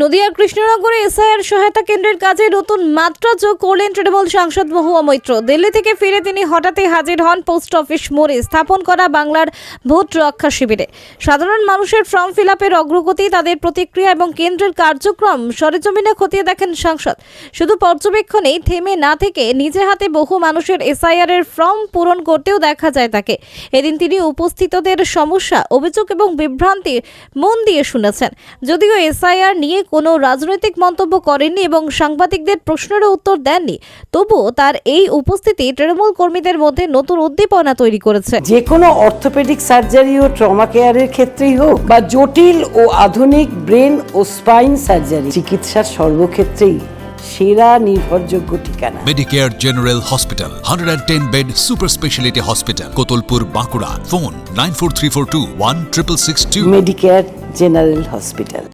নদিয়ার কৃষ্ণনগরে এসআইআর সহায়তা কেন্দ্রের কাজে নতুন মাত্রা যোগ করলেন তৃণমূল সাংসদ মহুয়া মৈত্র। দিল্লি থেকে ফিরে তিনি হঠাৎই হাজির হন পোস্ট অফিস মোড়ে। স্থাপন করা বাংলার ভোট রক্ষা শিবিরে। সাধারণ মানুষের ফর্ম ফিল আপের অগ্রগতি, তাদের প্রতিক্রিয়া এবং কেন্দ্রের কার্যক্রম সরেজমিনে খতিয়ে দেখেন সাংসদ। শুধু পর্যবেক্ষণেই থেমে না থেকে নিজে হাতে বহু মানুষের এসআইআর এর ফর্ম পূরণ করতেও দেখা যায় তাকে। এদিন তিনি উপস্থিতদের সমস্যা, অভিযোগ এবং বিভ্রান্তি মন দিয়ে শুনেছেন। যদিও এসআইআর নিয়ে কোনো রাজনৈতিক মন্তব্য করেননি এবং সাংবাদিকদের প্রশ্নেরও উত্তর দেননি। তবুও তার এই উপস্থিতি তৃণমূল কর্মীদের মধ্যে নতুন উদ্দীপনা তৈরি করেছে। যে কোনো অর্থোপেডিক সার্জারি ও ট্রমা কেয়ারের ক্ষেত্রেই হোক বা জটিল ও আধুনিক ব্রেন ও স্পাইন সার্জারি চিকিৎসার সর্বক্ষেত্রেই সেরা নির্ভরযোগ্য ঠিকানা। Medicare general hospital hundred and ten bed super speciality hospital Kotalpur Bankura phone nine four three four two one triple six two Medicare general hospital